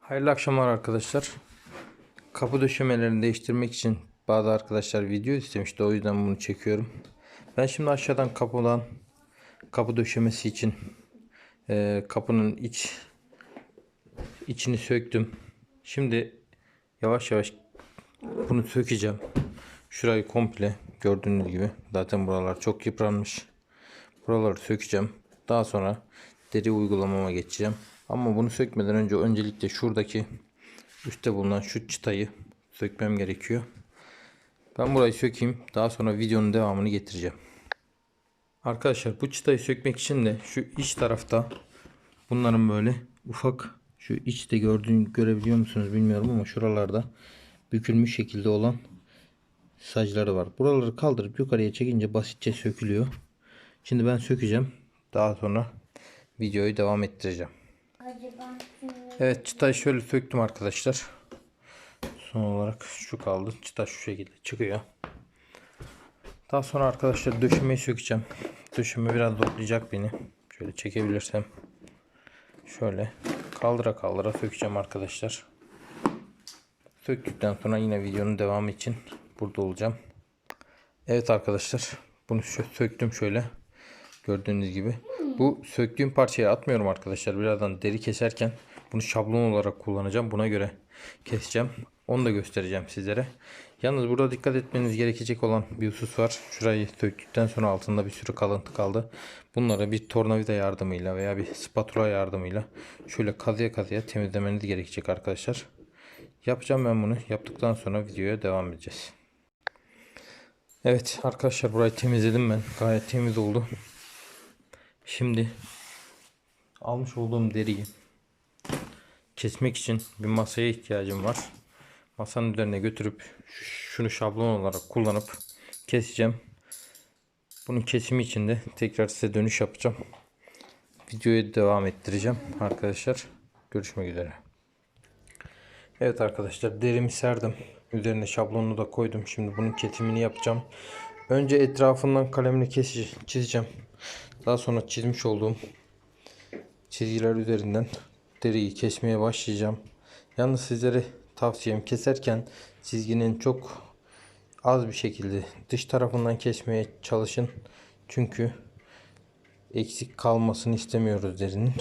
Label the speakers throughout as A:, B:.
A: Hayırlı akşamlar arkadaşlar. Kapı döşemelerini değiştirmek için bazı arkadaşlar video istemişti. O yüzden bunu çekiyorum. Ben şimdi aşağıdan kapıdan kapı döşemesi için e, kapının iç içini söktüm. Şimdi yavaş yavaş bunu sökeceğim. Şurayı komple gördüğünüz gibi zaten buralar çok yıpranmış. Buraları sökeceğim. Daha sonra deri uygulamama geçeceğim. Ama bunu sökmeden önce öncelikle şuradaki üstte bulunan şu çıtayı sökmem gerekiyor. Ben burayı sökeyim. Daha sonra videonun devamını getireceğim. Arkadaşlar bu çıtayı sökmek için de şu iç tarafta bunların böyle ufak şu içte gördüğün görebiliyor musunuz bilmiyorum ama şuralarda bükülmüş şekilde olan sacları var. Buraları kaldırıp yukarıya çekince basitçe sökülüyor. Şimdi ben sökeceğim. Daha sonra videoyu devam ettireceğim. Evet çıtayı şöyle söktüm arkadaşlar. Son olarak şu kaldı. Çıta şu şekilde çıkıyor. Daha sonra arkadaşlar döşemeyi sökeceğim. Döşeme biraz zorlayacak beni. Şöyle çekebilirsem. Şöyle kaldıra kaldıra sökeceğim arkadaşlar. Söktükten sonra yine videonun devamı için burada olacağım. Evet arkadaşlar. Bunu söktüm şöyle. Gördüğünüz gibi. Bu söktüğüm parçayı atmıyorum arkadaşlar. Birazdan deri keserken bunu şablon olarak kullanacağım. Buna göre keseceğim. Onu da göstereceğim sizlere. Yalnız burada dikkat etmeniz gerekecek olan bir husus var. Şurayı söktükten sonra altında bir sürü kalıntı kaldı. Bunları bir tornavida yardımıyla veya bir spatula yardımıyla şöyle kazıya kazıya temizlemeniz gerekecek arkadaşlar. Yapacağım ben bunu. Yaptıktan sonra videoya devam edeceğiz. Evet arkadaşlar burayı temizledim ben. Gayet temiz oldu. Şimdi almış olduğum deriyi kesmek için bir masaya ihtiyacım var. Masanın üzerine götürüp şunu şablon olarak kullanıp keseceğim. Bunun kesimi için de tekrar size dönüş yapacağım. Videoyu devam ettireceğim arkadaşlar. Görüşmek üzere. Evet arkadaşlar derimi serdim. Üzerine şablonunu da koydum. Şimdi bunun kesimini yapacağım. Önce etrafından kalemle kesici çizeceğim. Daha sonra çizmiş olduğum çizgiler üzerinden deriyi kesmeye başlayacağım. Yalnız sizlere tavsiyem keserken çizginin çok az bir şekilde dış tarafından kesmeye çalışın. Çünkü eksik kalmasını istemiyoruz derinin.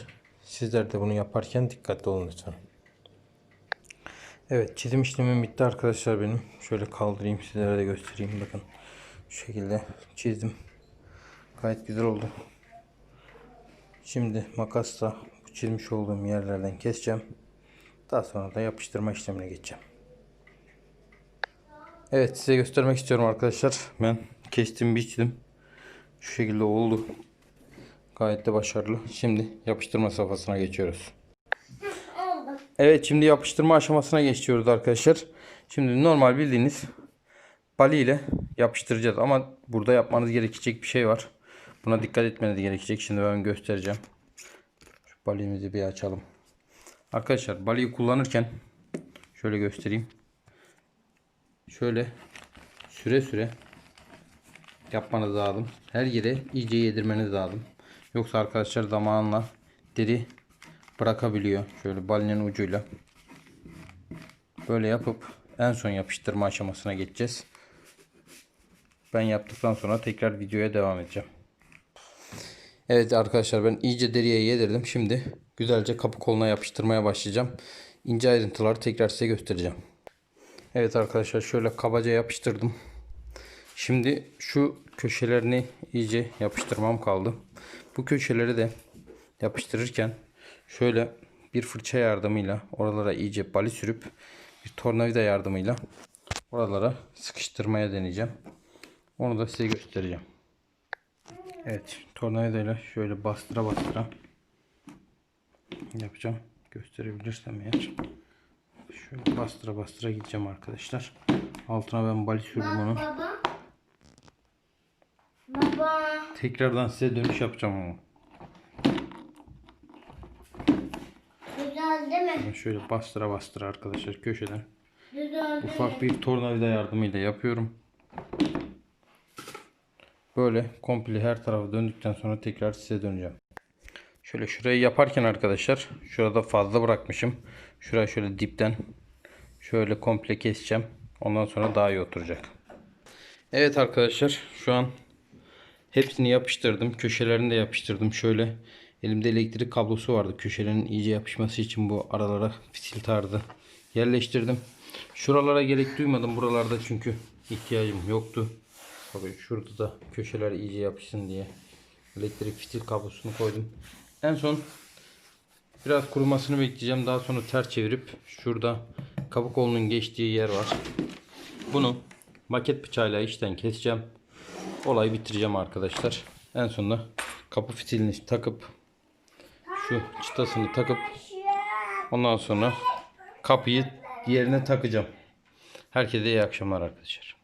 A: Sizler de bunu yaparken dikkatli olun lütfen. Evet çizim işlemim bitti arkadaşlar benim. Şöyle kaldırayım sizlere de göstereyim bakın. Şu şekilde çizdim. Gayet güzel oldu. Şimdi makasla çizmiş olduğum yerlerden keseceğim. Daha sonra da yapıştırma işlemine geçeceğim. Evet size göstermek istiyorum arkadaşlar. Ben kestim biçtim. Şu şekilde oldu. Gayet de başarılı. Şimdi yapıştırma safhasına geçiyoruz. Evet şimdi yapıştırma aşamasına geçiyoruz arkadaşlar. Şimdi normal bildiğiniz bali ile yapıştıracağız ama burada yapmanız gerekecek bir şey var. Buna dikkat etmeniz gerekecek. Şimdi ben göstereceğim. Şu balimizi bir açalım. Arkadaşlar baliyi kullanırken şöyle göstereyim. Şöyle süre süre yapmanız lazım. Her yere iyice yedirmeniz lazım. Yoksa arkadaşlar zamanla deri bırakabiliyor. Şöyle balinin ucuyla. Böyle yapıp en son yapıştırma aşamasına geçeceğiz. Ben yaptıktan sonra tekrar videoya devam edeceğim. Evet arkadaşlar ben iyice deriye yedirdim. Şimdi güzelce kapı koluna yapıştırmaya başlayacağım. İnce ayrıntıları tekrar size göstereceğim. Evet arkadaşlar şöyle kabaca yapıştırdım. Şimdi şu köşelerini iyice yapıştırmam kaldı. Bu köşeleri de yapıştırırken şöyle bir fırça yardımıyla oralara iyice bali sürüp bir tornavida yardımıyla oralara sıkıştırmaya deneyeceğim. Onu da size göstereceğim. Evet tornavidayla şöyle bastıra bastıra yapacağım. Gösterebilirsem eğer. Şöyle bastıra bastıra gideceğim arkadaşlar. Altına ben bali sürdüm onu.
B: Baba. Baba.
A: Tekrardan size dönüş yapacağım ama.
B: Güzel değil mi?
A: Şöyle bastıra bastıra arkadaşlar köşeden.
B: Güzel değil mi?
A: Ufak bir tornavida yardımıyla yapıyorum. Böyle komple her tarafı döndükten sonra tekrar size döneceğim. Şöyle şurayı yaparken arkadaşlar şurada fazla bırakmışım. Şurayı şöyle dipten şöyle komple keseceğim. Ondan sonra daha iyi oturacak. Evet arkadaşlar şu an hepsini yapıştırdım. Köşelerini de yapıştırdım. Şöyle elimde elektrik kablosu vardı. Köşelerin iyice yapışması için bu aralara fitil tarzı yerleştirdim. Şuralara gerek duymadım. Buralarda çünkü ihtiyacım yoktu. Tabii şurada da köşeler iyice yapışsın diye elektrik fitil kablosunu koydum. En son biraz kurumasını bekleyeceğim. Daha sonra ters çevirip şurada kabuk kolunun geçtiği yer var. Bunu maket bıçağıyla içten keseceğim. Olayı bitireceğim arkadaşlar. En sonunda kapı fitilini takıp şu çıtasını takıp ondan sonra kapıyı yerine takacağım. Herkese iyi akşamlar arkadaşlar.